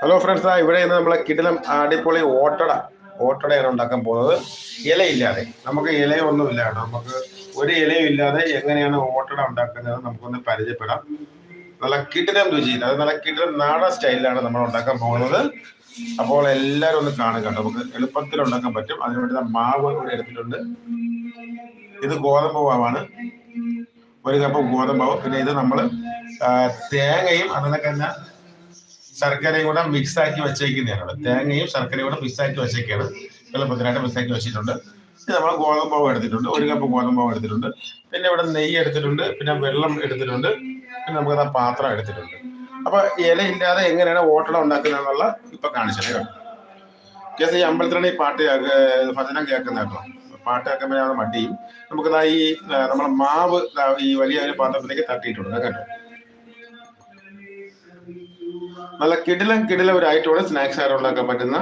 Hello friends ആ ഇവിടെ ഇന്ന് നമ്മളെ കിടിലം അടിപൊളി ഓട്ടട ഓട്ടടയാണ് ഉണ്ടാക്കാൻ പോകുന്നത്. ഇലയില്ലാതെ. നമുക്ക് ഇലയൊന്നുമില്ല നമുക്ക് ഒരു ഇലയും ഇല്ലാതെ എങ്ങനെയാണ് ഓട്ടട ഉണ്ടാക്കുന്നത് നമുക്കൊന്ന് പരിചയപ്പെടാം. നല്ല കിടിലം രുചിയിൽ അത് നല്ല കിടിലം നാടൻ സ്റ്റൈലിലാണ് നമ്മൾ ഉണ്ടാക്കാൻ പോകുന്നത്. അപ്പോൾ എല്ലാവരും ഒന്ന് കാണുക നമുക്ക് എളുപ്പത്തിൽ ഉണ്ടാക്കാൻ പറ്റും. അതിനുവേണ്ടി വേണ്ടി മാവ് ഇവിടെ എടുത്തിട്ടുണ്ട്. ഇത് ഗോതമ്പ് മാവാണ്. ഒരു കപ്പ് ഗോതമ്പ് പിന്നെ ഇത് നമ്മൾ തേങ്ങയും അതിനൊക്കെ തന്നെ ശർക്കരയും കൂടെ മിക്സ് ആക്കി വെച്ചേക്കുന്നതാണ്. തേങ്ങയും ശർക്കരയും കൂടെ മിക്സ് ആക്കി വെച്ചേക്കാണ്. എളുപ്പത്തിനായിട്ട് മിക്സ് ആക്കി വെച്ചിട്ടുണ്ട്. നമ്മൾ ഗോതമ്പ് എടുത്തിട്ടുണ്ട്. ഒരു കപ്പ് ഗോതമ്പ് എടുത്തിട്ടുണ്ട്. പിന്നെ ഇവിടെ നെയ്യ് എടുത്തിട്ടുണ്ട്. പിന്നെ വെള്ളം എടുത്തിട്ടുണ്ട്. പിന്നെ നമുക്ക് ആ പാത്രം എടുത്തിട്ടുണ്ട്. അപ്പൊ ഇല ഇല്ലാതെ എങ്ങനെയാണ് ഓട്ടട ഉണ്ടാക്കുന്നതെന്നുള്ള ഇപ്പൊ കാണിച്ചത് കേസ് ഈ അമ്പലത്തിലാണ് ഈ പാട്ട് ഭജനം കേൾക്കുന്ന പാട്ട് കേൾക്കുമ്പോഴാണ് മടിയും. നമുക്ക് ഈ നമ്മുടെ മാവ് ഈ വലിയ ഒരു പാത്രത്തിലേക്ക് തട്ടിയിട്ടുണ്ട്. കേട്ടോ. നല്ല കിടിലം കിടിലവരായിട്ടുള്ള സ്നാക്സ് ആയിട്ട് ഉണ്ടാക്കാൻ പറ്റുന്ന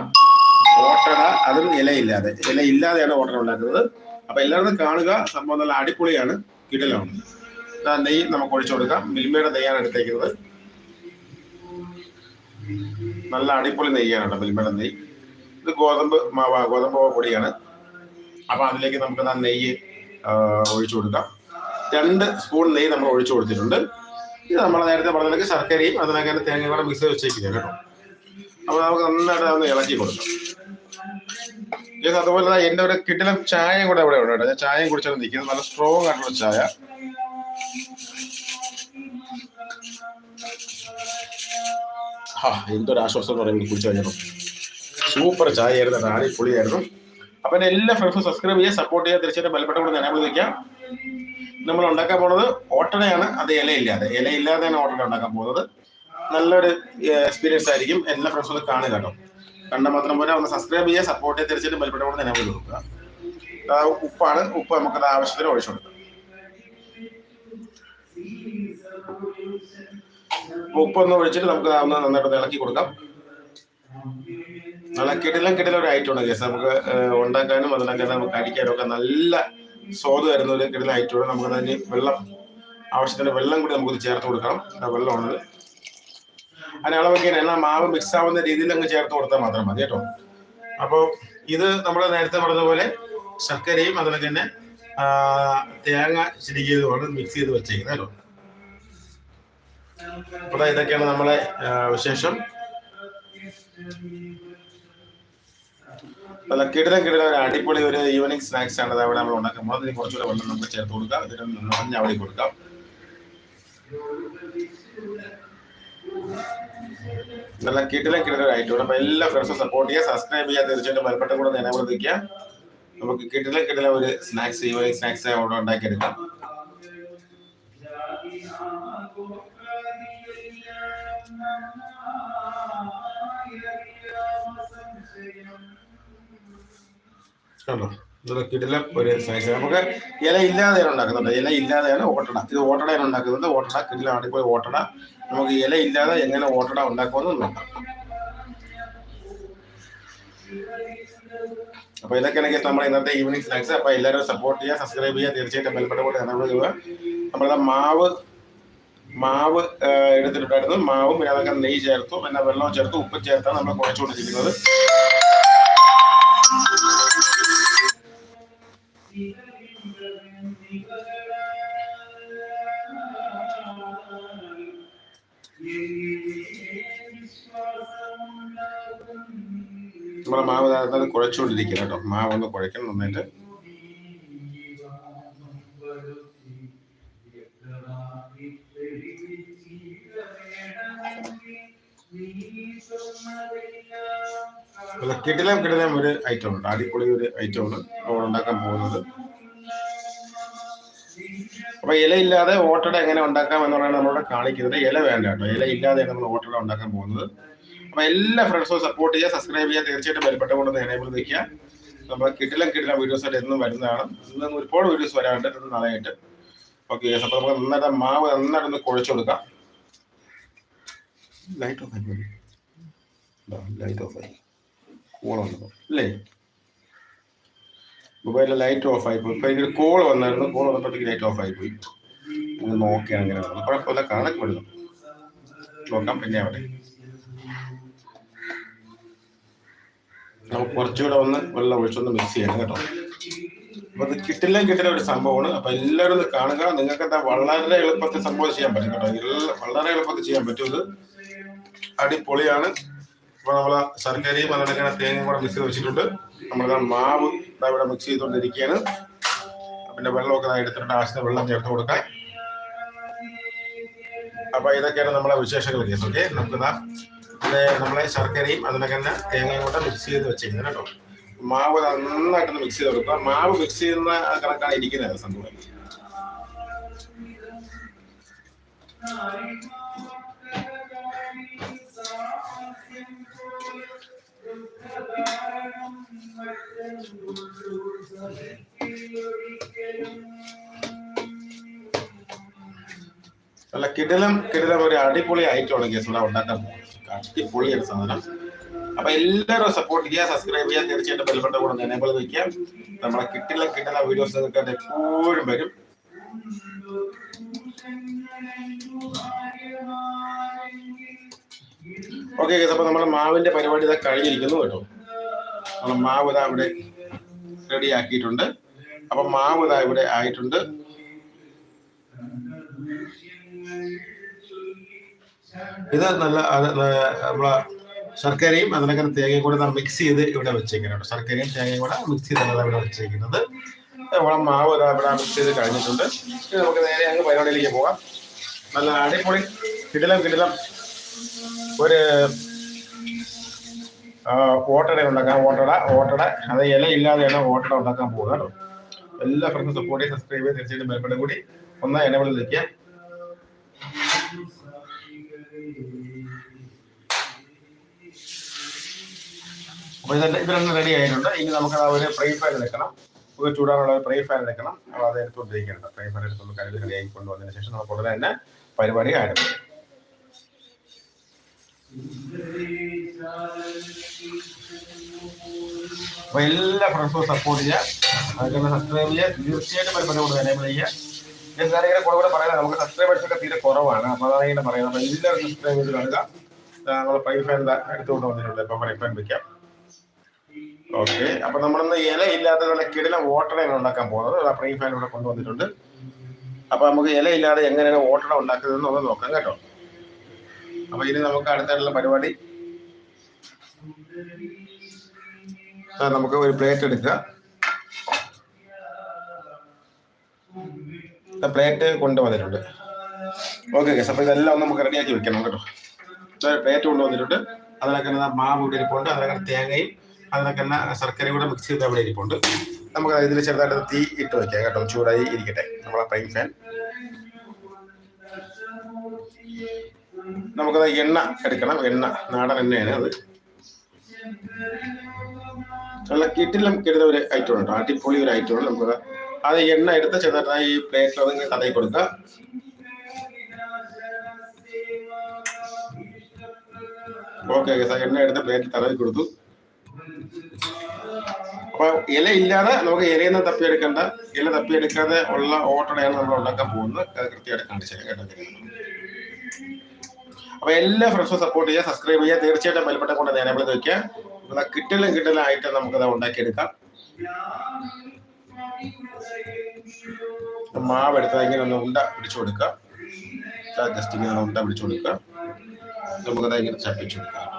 ഓട്ടട. അതും ഇലയില്ലാതെ. ഇല ഇല്ലാതെയാണ് ഓട്ടട ഉണ്ടാക്കുന്നത്. അപ്പൊ എല്ലാവരും കാണുക. സംഭവം നല്ല അടിപൊളിയാണ്. കിടിലാണ് നെയ്യ് നമുക്ക് ഒഴിച്ചു കൊടുക്കാം. മിൽമയുടെ നെയ്യാണ് എടുത്തേക്കുന്നത്. നല്ല അടിപൊളി നെയ്യാണ് മിൽമയുടെ നെയ്യ്. ഇത് ഗോതമ്പ് മാവ ഗോതമ്പ് പൊടിയാണ്. അപ്പൊ അതിലേക്ക് നമുക്ക് നെയ്യ് ഒഴിച്ചു കൊടുക്കാം. രണ്ട് സ്പൂൺ നെയ്യ് നമ്മൾ ഒഴിച്ചു കൊടുത്തിട്ടുണ്ട്. ഇത് നമ്മൾ നേരത്തെ പറഞ്ഞതിലേക്ക് ശർക്കരയും അതിനൊക്കെ തേങ്ങയും കൂടെ മിക്സ് വെച്ചേക്കുക കേട്ടോ. അപ്പൊ നമുക്ക് നന്നായിട്ട് അതൊന്ന് ഇളക്കി കൊടുക്കാം. ഇത് അതുപോലെ തന്നെ എന്റെ ഒരു കിട്ടിലും ചായയും കൂടെ ഇവിടെ ഉണ്ട് കേട്ടോ. ഞാൻ ചായയും കുടിച്ചാണ് നിൽക്കുന്നത് നല്ല സ്ട്രോങ് ആയിട്ടുള്ള ചായ. ഹാ എന്തൊരു ആശ്വാസം എന്ന് പറയുന്നത് കുടിച്ചു കഴിഞ്ഞു സൂപ്പർ ചായ ആയിരുന്നു. അടിപൊളിയായിരുന്നു. അപ്പൊ എല്ലാ ഫ്രണ്ട്സും സബ്സ്ക്രൈബ് ചെയ്യുക സപ്പോർട്ട് ചെയ്യുക. തീർച്ചയായിട്ടും ബലപ്പെട്ട കൂടെ ഞാൻ വിളിക്കാം നമ്മൾ ഉണ്ടാക്കാൻ പോണത് ഓട്ടടയാണ്. അത് ഇലയില്ലാതെ. ഇലയില്ലാതെയാണ് ഓട്ടട ഉണ്ടാക്കാൻ പോകുന്നത്. നല്ലൊരു എക്സ്പീരിയൻസ് ആയിരിക്കും. എല്ലാ ഫ്രണ്ട്സും ഒന്ന് കാണുക കേട്ടോ. കണ്ട മാത്രം പോലെ ഒന്ന് സബ്സ്ക്രൈബ് ചെയ്യുക സപ്പോർട്ട് ചെയ്ത് തീർച്ചയായിട്ടും ബലപ്പെട്ട കൂടെ നിലവിൽ കൊടുക്കുക. ഉപ്പാണ്. ഉപ്പ് നമുക്കത് ആവശ്യത്തിന് ഒഴിച്ചു കൊടുക്കാം. ഉപ്പൊന്ന് ഒഴിച്ചിട്ട് നമുക്ക് ഒന്ന് നന്നായിട്ട് ഇളക്കി കൊടുക്കാം. നല്ല കിടിലം ഒരു ഉണ്ട് കേസ്. നമുക്ക് ഉണ്ടാക്കാനും അതിനൊക്കെ നമുക്ക് അടിക്കാനും ഒക്കെ നല്ല സ്വാദ് ഒരു കിടന്ന ഐറ്റോടെ നമുക്ക് തന്നെ വെള്ളം ആവശ്യത്തിന് വെള്ളം കൂടി നമുക്ക് ചേർത്ത് കൊടുക്കണം. വെള്ളമാണത് അതിന് അളവൊക്കെ എന്നാൽ മാവ് മിക്സ് ആവുന്ന രീതിയിൽ അങ്ങ് ചേർത്ത് കൊടുത്താൽ മാത്രം മതി കേട്ടോ. അപ്പോൾ ഇത് നമ്മൾ നേരത്തെ പറഞ്ഞതുപോലെ പോലെ ശർക്കരയും അതുപോലെ തന്നെ തേങ്ങ ചിരിക്കിയതുമാണ് മിക്സ് ചെയ്ത് വെച്ചേക്കുന്നത് കേട്ടോ. അപ്പോൾ ഇതൊക്കെയാണ് നമ്മളെ വിശേഷം. നല്ല കിടിലം കിടിലം ഒരു അടിപൊളി ഒരു ഈവനിങ് സ്നാക്സ് ആണ് അവിടെ നമ്മൾ ഉണ്ടാക്കുമ്പോൾ അതിന് കുറച്ചുകൂടെ വെള്ളം നമുക്ക് ചേർത്ത് കൊടുക്കാം. ഇതിന് മഞ്ഞ അവിടെ കൊടുക്കാം. നല്ല കിടിലം കിടിലം ഐറ്റം അപ്പൊ എല്ലാ ഫ്രണ്ട്സും സപ്പോർട്ട് ചെയ്യുക. സബ്സ്ക്രൈബ് ചെയ്യുക തീർച്ചയായിട്ടും വലപ്പെട്ട കൂടെ നിലനിർത്തിക്കുക നമുക്ക് കിടിലം കിടിലം ഒരു സ്നാക്സ് ഈവനിങ് സ്നാക്സ് അവിടെ ഉണ്ടാക്കിയെടുക്കാം. കണ്ടോ? ഒരു സൈസ് നമുക്ക് ഇല ഇല്ലാതെ ഉണ്ടാക്കുന്നുണ്ട്. ഇല ഇല്ലാതെയാണ് ഓട്ടട. ഇത് ഓട്ടടയാണ് ഉണ്ടാക്കുന്നുണ്ട്. ഓട്ടട കിടിലം ഇപ്പോൾ ഓട്ടട. നമുക്ക് ഇല ഇല്ലാതെ എങ്ങനെ ഓട്ടട ഉണ്ടാക്കുമെന്ന് നോക്കാം. അപ്പൊ ഇതൊക്കെയാണെങ്കിൽ നമ്മുടെ ഇന്നത്തെ ഈവനിങ് സ്നാക്സ് അപ്പൊ എല്ലാവരും സപ്പോർട്ട് ചെയ്യുക സബ്സ്ക്രൈബ് ചെയ്യുക. തീർച്ചയായിട്ടും ബെൽപ്പെട്ട കൂടെ ചെയ്യുക നമ്മളെ മാവ് മാവ് എടുത്തിട്ടുണ്ടായിരുന്നു. മാവും പിന്നെ അതൊക്കെ നെയ്യ് ചേർത്തു. പിന്നെ വെള്ളവും ചേർത്തു. ഉപ്പ് ചേർത്താണ് നമ്മൾ കുഴച്ചുകൊണ്ടിരിക്കുന്നത് നമ്മുടെ മാവ് അത് കുഴച്ചുകൊണ്ടിരിക്കുക കേട്ടോ. മാവ് ഒന്ന് കുഴക്കണം നന്നായിട്ട്. കിടിലം കിടിലം ഒരു ഐറ്റം ഉണ്ട്. അടിപൊളി ഒരു ഐറ്റം ആണ് നമ്മൾ ഉണ്ടാക്കാൻ പോകുന്നത്. അപ്പൊ ഇലയില്ലാതെ ഓട്ടട എങ്ങനെ ഉണ്ടാക്കാം എന്നുള്ളതാണ് നമ്മളോട് കാണിക്കുന്നത്. ഇല വേണ്ട കേട്ടോ. ഇല ഇല്ലാതെയാണ് നമ്മൾ ഓട്ടട ഉണ്ടാക്കാൻ പോകുന്നത്. അപ്പൊ എല്ലാ ഫ്രണ്ട്സും സപ്പോർട്ട് ചെയ്യുക സബ്സ്ക്രൈബ് ചെയ്യുക തീർച്ചയായിട്ടും ബലപ്പെട്ട കൊണ്ട് എനേബിൾ നിൽക്കുക നമ്മൾ കിട്ടിലും കിട്ടിലും വീഡിയോസ് ആയിട്ട് എന്നും വരുന്നതാണ്. ഇന്ന് ഒരുപാട് വീഡിയോസ് വരാനുണ്ട് ഇന്ന് നാളെയായിട്ട്. ഓക്കെ അപ്പൊ നമുക്ക് നന്നായിട്ട് മാവ് നന്നായിട്ട് ഒന്ന് കുഴച്ചു കൊടുക്കാം. ലൈറ്റ് ഓഫ് ആയി ലൈറ്റ് ഓഫ് ആയി. കോളുണ്ട് അല്ലേ? മൊബൈലിൽ ലൈറ്റ് ഓഫ് ആയി പോയി. ഇപ്പൊ കോൾ വന്നായിരുന്നു. കോൾ വന്നപ്പോഴത്തേക്ക് ലൈറ്റ് ഓഫ് ആയി പോയി. ഒന്ന് നോക്കിയാണ് അങ്ങനെ നടന്നത്. കുഴപ്പമില്ല കാണാൻ വിടുന്നു നോക്കാം പിന്നെ അവിടെ നമുക്ക് കുറച്ചുകൂടെ ഒന്ന് വെള്ളം ഒഴിച്ചൊന്ന് മിക്സ് ചെയ്യണം കേട്ടോ. അപ്പൊ ഇത് കിട്ടില്ല കിട്ടില്ല ഒരു സംഭവമാണ്. അപ്പൊ എല്ലാവരും ഇത് കാണുക. നിങ്ങൾക്ക് എന്താ വളരെ എളുപ്പത്തിൽ സംഭവം ചെയ്യാൻ പറ്റും കേട്ടോ. വളരെ എളുപ്പത്തിൽ ചെയ്യാൻ പറ്റും ഇത്. അടിപൊളിയാണ്. അപ്പൊ നമ്മൾ ശർക്കരയും അതിനൊക്കെ തേങ്ങയും കൂടെ മിക്സ് ചെയ്ത് വെച്ചിട്ടുണ്ട്. നമ്മളിതാ മാവ് ഇവിടെ മിക്സ് ചെയ്തുകൊണ്ടിരിക്കുകയാണ്. പിന്നെ വെള്ളമൊക്കെ എടുത്തിട്ട് ആവശ്യത്തിന് വെള്ളം ചേർത്ത് കൊടുക്കാൻ അപ്പൊ ഇതൊക്കെയാണ് നമ്മളെ വിശേഷങ്ങൾ കേസ് ഓക്കെ നമുക്കിതാ ഇത് നമ്മളെ ശർക്കരയും അതിനൊക്കെ തന്നെ തേങ്ങയും കൂടെ മിക്സ് ചെയ്ത് വെച്ചിരിക്കുന്നത് കേട്ടോ. മാവ് നന്നായിട്ടൊന്ന് മിക്സ് ചെയ്ത് കൊടുക്കുക മാവ് മിക്സ് ചെയ്യുന്ന കണക്കാണ് ഇരിക്കുന്നത് സംഭവം. നല്ല കിടിലം കിടിലം ഒരു അടിപൊളി ആയിട്ടുള്ള കേസ് ഇവിടെ ഉണ്ടാക്കാൻ പോകുന്നത് ഒരു സാധനം. അപ്പൊ എല്ലാവരും സപ്പോർട്ട് ചെയ്യുക സബ്സ്ക്രൈബ് ചെയ്യുക തീർച്ചയായിട്ടും ബെൽബട്ടൺ കൂടെ എനേബിൾ നിൽക്കുക നമ്മളെ കിട്ടില്ല കിട്ടില്ല വീഡിയോസ് നിങ്ങൾക്ക് എപ്പോഴും വരും. ഓക്കെ കേസ് അപ്പൊ നമ്മുടെ മാവിന്റെ പരിപാടി ഇതാ കഴിഞ്ഞിരിക്കുന്നു കേട്ടോ. നമ്മൾ മാവ് ഇതാ ഇവിടെ റെഡി ആക്കിയിട്ടുണ്ട്. അപ്പൊ മാവ് ഇതാ ഇവിടെ ആയിട്ടുണ്ട്. ഇത് നല്ല നമ്മളെ ശർക്കരയും അതിനകത്ത് തേങ്ങയും കൂടെ മിക്സ് ചെയ്ത് ഇവിടെ വെച്ചേക്കുന്നുണ്ട് ശർക്കരയും തേങ്ങയും കൂടെ മിക്സ് ചെയ്താണ് ഇവിടെ വെച്ചേക്കുന്നത് നമ്മളെ മാവ് ഇതാ ഇവിടെ മിക്സ് ചെയ്ത് കഴിഞ്ഞിട്ടുണ്ട്. നമുക്ക് നേരെ അങ്ങ് പരിപാടിയിലേക്ക് പോകാം. നല്ല അടിപൊളി കിടിലം കിടിലം ആ, ഓട്ടട ഉണ്ടാക്കാം ഓട്ടട ഓട്ടട. അത് ഇല ഇല്ലാതെയാണ് ഓട്ടട ഉണ്ടാക്കാൻ പോകുന്നത് എല്ലാ ഫ്രണ്ട്സും സപ്പോർട്ട് ചെയ്ത് സബ്സ്ക്രൈബ് ചെയ്ത് തീർച്ചയായിട്ടും ബെൽബട്ടൺ കൂടി ഒന്ന് എനബിൾ നിൽക്കുക അപ്പൊ ഇതെല്ലാം ഇതെല്ലാം റെഡി ആയിട്ടുണ്ട്. ഇനി നമുക്ക് ആ ഒരു ഫ്രൈ ഫയർ എടുക്കണം. ഒരു ചൂടാനുള്ള ഒരു ഫ്രൈ ഫയർ എടുക്കണം. അപ്പോൾ അത് എടുത്തുകൊണ്ടിരിക്കുന്നുണ്ട് ഫ്രൈ ഫയർ എടുത്തുകൊണ്ട് കരുതി റെഡി ആക്കി കൊണ്ടുവന്നതിന് ശേഷം നമുക്ക് ഉടനെ തന്നെ പരിപാടി ആരംഭിക്കും. അപ്പൊ എല്ലാ ഫ്രണ്ട്സും സപ്പോർട്ട് ചെയ്യുക. അതുപോലെ സബ്സ്ക്രൈബ് ചെയ്യുക. തീർച്ചയായിട്ടും പരിപാടി കൊണ്ട് എനേബിൾ ചെയ്യുക. ഞാൻ ഇങ്ങനെ കൂടെ കൂടെ പറയാം നമുക്ക് സബ്സ്ക്രൈബേഴ്സ് ഒക്കെ തീരെ കുറവാണ്. അപ്പൊ അതാണ് ഇങ്ങനെ പറയുന്നത്. അപ്പൊ എല്ലാവരും സബ്സ്ക്രൈബ് ചെയ്ത് കാണുക. നമ്മൾ പാൻ എടുത്തുകൊണ്ട് വന്നിട്ടുണ്ട്. ഇപ്പൊ ഫ്രൈ വയ്ക്കാം ഓക്കെ അപ്പൊ നമ്മളിന്ന് ഇല ഇല്ലാത്ത കിടിലം ഓട്ടടയാണ് ഉണ്ടാക്കാൻ പോകുന്നത്. പ്രീ പാൻ ഇവിടെ കൊണ്ടുവന്നിട്ടുണ്ട്. അപ്പൊ നമുക്ക് ഇല ഇല്ലാതെ എങ്ങനെയാണ് വോട്ടറെ ഉണ്ടാക്കുന്നത് ഒന്ന് നോക്കാം കേട്ടോ. അപ്പൊ ഇനി നമുക്ക് അടുത്തായിട്ടുള്ള പരിപാടി. നമുക്ക് ഒരു പ്ലേറ്റ് എടുക്കുക പ്ലേറ്റ് കൊണ്ടുവന്നിട്ടുണ്ട് ഓക്കെ ഗസ് അപ്പൊ ഇതെല്ലാം നമുക്ക് റെഡിയാക്കി വെക്കണം കേട്ടോ. പ്ലേറ്റ് കൊണ്ടുവന്നിട്ടുണ്ട് അതിനൊക്കെ മാവ് ഇവിടെ ഇരിപ്പുണ്ട് അതിനൊക്കെ തേങ്ങയും അതിനൊക്കെ ശർക്കരയും കൂടെ മിക്സ് ചെയ്ത് അവിടെ ഇരിപ്പുണ്ട്. നമുക്ക് ഇതിൽ ചെറുതായിട്ട് തീ ഇട്ട് വെക്കാം കേട്ടോ ചൂടായി ഇരിക്കട്ടെ നമ്മളെ ഫ്രൈ ഫാൻ നമുക്കത് എണ്ണ എടുക്കണം. എണ്ണ നാടൻ എണ്ണയാണ് അത്. നല്ല കിട്ടിലും കിട്ടുന്ന ഒരു ഐറ്റം ഉണ്ട് അടിപൊളി ഒരു ഐറ്റം ഉണ്ട് നമുക്ക് അത് എണ്ണ എടുത്ത് ചെന്നിട്ട് ഈ പ്ലേറ്റിൽ അത് കഥയിൽ കൊടുക്കുക. ഓക്കെ സാർ എണ്ണ എടുത്ത് പ്ലേറ്റിൽ തടവി കൊടുത്തു. അപ്പൊ ഇല ഇല്ലാതെ നമുക്ക് ഇലയിൽ നിന്ന് ഇല തപ്പിയെടുക്കാതെ ഉള്ള ഓട്ടടയാണ് നമ്മൾ ഉണ്ടാക്കാൻ പോകുന്നത്. കൃത്യമായിട്ട് കാണിച്ചു കേട്ടോ അപ്പൊ എല്ലാ ഫ്രണ്ട്സും സപ്പോർട്ട് ചെയ്യുക സബ്സ്ക്രൈബ് ചെയ്യുക. തീർച്ചയായിട്ടും ബെൽബട്ടൺ കൊണ്ട് നേരെ വെക്കുക നോക്കിയാൽ കിട്ടലും കിട്ടലും ആയിട്ട് നമുക്കത് ഉണ്ടാക്കിയെടുക്കാം. മാവ് എടുത്താൽ ഇങ്ങനെ ഒന്ന് ഉണ്ട പിടിച്ചു കൊടുക്കുക ജസ്റ്റ് ഇങ്ങനെ ഉണ്ട പിടിച്ചു കൊടുക്കുക നമുക്കത് ഇങ്ങനെ ചപ്പിച്ചു കൊടുക്കാം.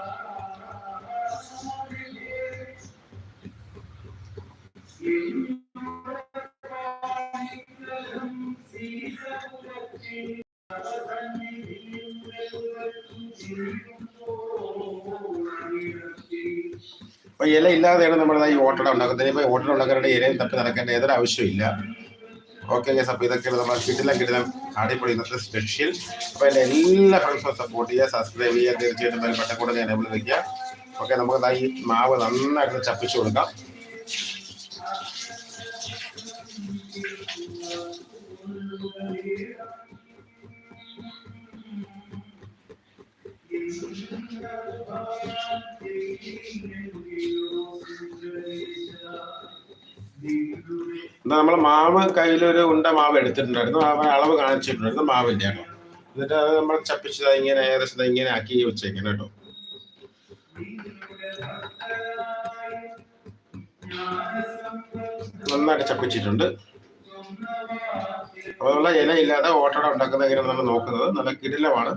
അപ്പൊ ഇല ഇല്ലാതെയാണ് നമ്മൾ ഈ ഓട്ടട ഉണ്ടാക്കുന്നത്. ഇപ്പൊ ഓട്ടട ഉണ്ടാക്കാനായിട്ട് ഇലയും തപ്പി നടക്കേണ്ട ഏതൊരു ആവശ്യമില്ല ഓക്കെ ഗസ് അപ്പൊ ഇതൊക്കെയാണ് നമ്മൾ കിട്ടില്ല കിട്ടില്ല അടിപൊളി ഇന്നത്തെ സ്പെഷ്യൽ അപ്പൊ എന്റെ എല്ലാ ഫ്രണ്ട്സും സപ്പോർട്ട് ചെയ്യുക സബ്സ്ക്രൈബ് ചെയ്യുക തീർച്ചയായിട്ടും പട്ടക്കൂടെ ഞാൻ എനേബിൾ വെക്കുക. ഓക്കെ നമുക്ക് ഈ മാവ് നന്നായിട്ട് ചപ്പിച്ചു കൊടുക്കാം. നമ്മൾ മാവ് കയ്യിലൊരു ഉണ്ട മാവ് എടുത്തിട്ടുണ്ടായിരുന്നു. ആ അളവ് കാണിച്ചിട്ടുണ്ടായിരുന്നു മാവിന്റെ കേട്ടോ. എന്നിട്ട് അത് നമ്മൾ ചപ്പിച്ചത് ഇങ്ങനെ ഏകദേശം ഇങ്ങനെ ആക്കി വെച്ചേക്കണം കേട്ടോ. നന്നായിട്ട് ചപ്പിച്ചിട്ടുണ്ട്. അതുപോലെ നമ്മൾ ഇല ഇല്ലാതെ ഓട്ടട ഉണ്ടാക്കുന്ന എങ്ങനെയാണ് നമ്മൾ നോക്കുന്നത്. നല്ല കിടിലമാണ്.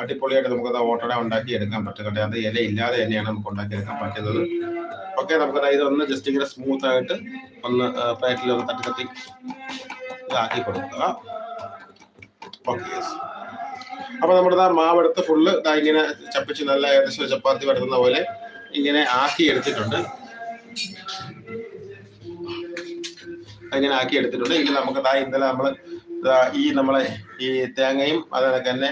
അടിപൊളിയായിട്ട് നമുക്കത് ഓട്ടട ഉണ്ടാക്കി എടുക്കാൻ പറ്റുന്നുണ്ട്. അത് ഇല ഇല്ലാതെ തന്നെയാണ് നമുക്ക് ഉണ്ടാക്കി എടുക്കാൻ പറ്റുന്നത്. ഓക്കെ നമുക്ക് ഇതൊന്ന് ജസ്റ്റ് ഇങ്ങനെ സ്മൂത്ത് ആയിട്ട് ഒന്ന് പ്ലേറ്റിൽ ഒന്ന് തട്ടി തട്ടി ഇതാക്കി കൊടുക്കുക. ഓക്കെ അപ്പൊ നമ്മുടെ ദാ മാവെടുത്ത് ഫുള്ള് ഇതാ ഇങ്ങനെ ചപ്പിച്ച് നല്ല ഏകദേശം ചപ്പാത്തി വരുന്ന പോലെ ഇങ്ങനെ ആക്കി എടുത്തിട്ടുണ്ട്. ഇങ്ങനെ ആക്കി എടുത്തിട്ടുണ്ട്. ഇനി നമുക്ക് ദാ ഇന്നലെ നമ്മൾ ഈ നമ്മളെ ഈ തേങ്ങയും അതുപോലെ തന്നെ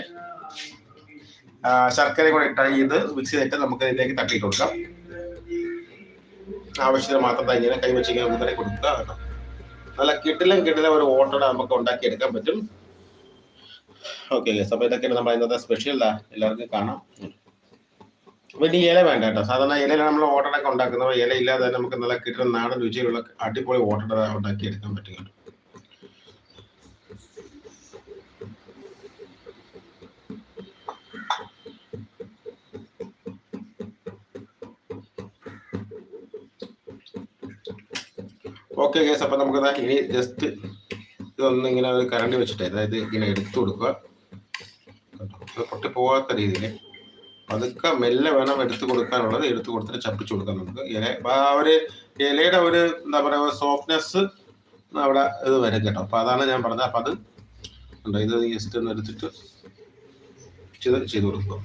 ആ, ശർക്കരയും കൂടെ ഇട്ട് ഇത് മിക്സ് ചെയ്തിട്ട് നമുക്ക് ഇതിലേക്ക് തട്ടിയിട്ട് കൊടുക്കാം. ആവശ്യത്തിന് മാത്രം തന്നെ കൈവച്ച് ഇങ്ങനെ മുതലേ കൊടുക്കുക നല്ല കിട്ടിലും കിട്ടിലും ഒരു ഓട്ടോടെ നമുക്ക് ഉണ്ടാക്കി എടുക്കാൻ പറ്റും ഓക്കെ അപ്പോൾ ഇതൊക്കെയാണ് നമ്മൾ ഇന്നത്തെ സ്പെഷ്യൽ എല്ലാവർക്കും കാണാം. പിന്നെ ഇല വേണ്ട കേട്ടോ. സാധാരണ ഇലയിലാണ് നമ്മൾ ഓട്ടടൊക്കെ ഉണ്ടാക്കുന്നത് ഇല ഇല്ലാതെ നമുക്ക് നല്ല കിട്ടുന്ന നാടൻ രുചിയിലുള്ള അടിപൊളി ഓട്ടട ഉണ്ടാക്കി എടുക്കാൻ പറ്റും ഓക്കെ കേസ് അപ്പൊ നമുക്ക് ഇനി ജസ്റ്റ് ഇതൊന്ന് ഇങ്ങനെ ഒരു കരണ്ടി വെച്ചിട്ട് അതായത് ഇങ്ങനെ എടുത്തു കൊടുക്കുക. പൊട്ടി പോകാത്ത രീതിയിൽ. പതുക്കെ മെല്ലെ വേണം എടുത്തു കൊടുക്കാനുള്ളത്. എടുത്തു കൊടുത്തിട്ട് ചപ്പിച്ചു കൊടുക്കാൻ നമുക്ക്. ഇല ഒരു ഇലയുടെ ഒരു എന്താ പറയുക സോഫ്റ്റ്നെസ് അവിടെ ഇത് വരും കേട്ടോ. അപ്പൊ അതാണ് ഞാൻ പറഞ്ഞത്. അപ്പൊ അത് ഇത് ജസ്റ്റ് ഒന്ന് എടുത്തിട്ട് ചെയ്ത് ചെയ്ത് കൊടുക്കുക.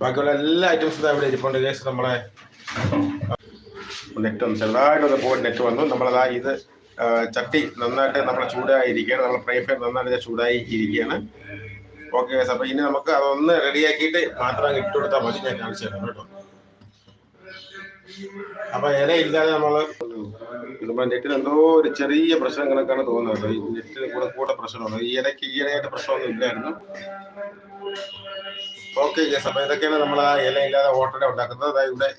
ബാക്കിയുള്ള എല്ലാ ഐറ്റംസും ഇവിടെ ഇരിപ്പുണ്ട്. കേസ് നമ്മളെ നെറ്റ് ഒന്ന് ചെറുതായിട്ടൊന്ന് പോയി നെറ്റ് വന്നു. നമ്മളതാ ഇത് ചട്ടി നന്നായിട്ട് നമ്മളെ ചൂടായിരിക്കുകയാണ്. നമ്മൾ ഫ്രൈ ഫ്രൈ നന്നായിട്ട് ചൂടായി ഇരിക്കുകയാണ് ഓക്കെ കേസ് അപ്പൊ ഇനി നമുക്ക് അതൊന്ന് റെഡിയാക്കിയിട്ട് മാത്രം ഇട്ട് കൊടുത്താൽ മതി. ഞാൻ കാണിച്ചു തരാം കേട്ടോ. അപ്പൊ ഇല ഇല്ലാതെ നമ്മൾ നമ്മുടെ നെറ്റിന് എന്തോ ഒരു ചെറിയ പ്രശ്നം കണക്കാണ് തോന്നുന്നത് നെറ്റിന് കൂടെ കൂടെ പ്രശ്നമാണ്. ഈ ഇടയ്ക്ക് ഈ ഇടയായിട്ട് പ്രശ്നമൊന്നും ഇല്ലായിരുന്നു. ഓക്കെ ജസ് അപ്പൊ ഇതൊക്കെയാണ് നമ്മൾ ആ ഇല ഇല്ലാതെ ഓട്ടട ഉണ്ടാക്കുന്നത്. അതായത് ഇവിടെ.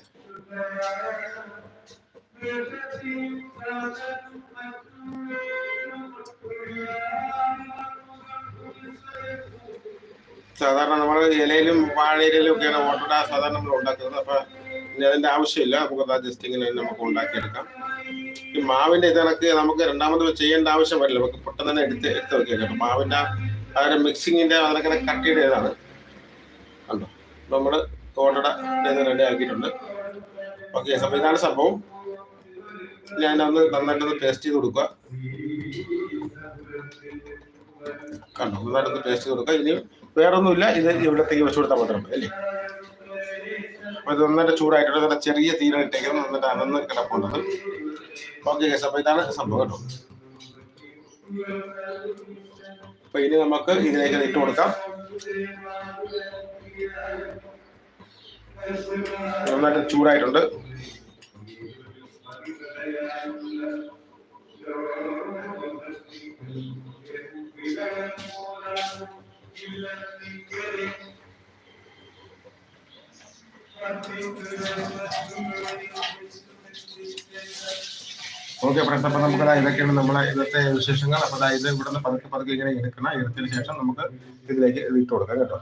സാധാരണ നമ്മൾ ഇലയിലും വാഴയിലും ഒക്കെയാണ് ഓട്ടട സാധാരണ നമ്മൾ ഉണ്ടാക്കുന്നത്. അപ്പൊ ഇനി അതിന്റെ ആവശ്യമില്ല. നമുക്ക് ജസ്റ്റ് ഇങ്ങനെ നമുക്ക് ഉണ്ടാക്കിയെടുക്കാം. ഈ മാവിന്റെ ഇത് നമുക്ക് രണ്ടാമത് ചെയ്യേണ്ട ആവശ്യം വരില്ല. നമുക്ക് പെട്ടെന്ന് തന്നെ എടുത്ത് എടുത്ത് വെക്കാം. മാവിന്റെ ഒരു മിക്സിങ്ങിന്റെ അതിനൊക്കെ കട്ട് ചെയ്തതാണ് കണ്ടോ നമ്മൾ ഓട്ടട റെഡി ആക്കിയിട്ടുണ്ട്. ഓക്കെ അപ്പൊ ഇതാണ് സംഭവം. ഞാൻ ഒന്ന് നന്നായിട്ടൊന്ന് പേസ്റ്റ് ചെയ്ത് കൊടുക്കുക. കണ്ടോ? നന്നായിട്ടൊന്ന് പേസ്റ്റ് ചെയ്ത് കൊടുക്കുക. ഇനി വേറൊന്നുമില്ല. ഇത് ഇവിടത്തേക്ക് വെച്ച് കൊടുത്താൽ മാത്രം അല്ലേ? അപ്പൊ ഇത് നന്നായിട്ട് ചൂടായിട്ടുണ്ട്. ചെറിയ തീരെ ഇട്ടേക്കുന്നത്. നന്നായിട്ട് അനന്ന് കിടപ്പുണ്ടത് ഓക്കെ അപ്പൊ ഇതാണ് സംഭവം കേട്ടോ. അപ്പൊ ഇനി നമുക്ക് ഇതിലേക്ക് ഇട്ട് കൊടുക്കാം. നന്നായിട്ട് ചൂടായിട്ടുണ്ട്. ഓക്കെ ഫ്രണ്ട്സ് അപ്പൊ നമുക്ക് ഇതൊക്കെയാണ് നമ്മളെ ഇന്നത്തെ വിശേഷങ്ങൾ. അപ്പൊ ഇത് ഇവിടുന്ന് പതുക്കെ പതുക്കെ ഇങ്ങനെ എടുക്കണം എടുത്തതിന് ശേഷം നമുക്ക് ഇതിലേക്ക് ഇത് ഇട്ട് കൊടുക്കാം കേട്ടോ.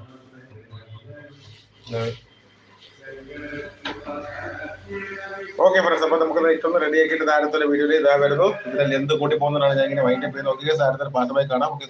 ഓക്കെ ഫ്രണ്ട്സ് അപ്പൊ നമുക്ക് ഇട്ടൊന്ന് റെഡി ആക്കിയിട്ട് താരത്തിലെ വീഡിയോയിൽ ഇതാ വരുന്നു. ഇതിൽ എന്ത് കൂട്ടി പോകുന്നതാണ്. ഞാൻ ഇങ്ങനെ വൈകിട്ട് പോയി നോക്കി താരത്തിൽ പാട്ടുമായി കാണാം. ഓക്കെ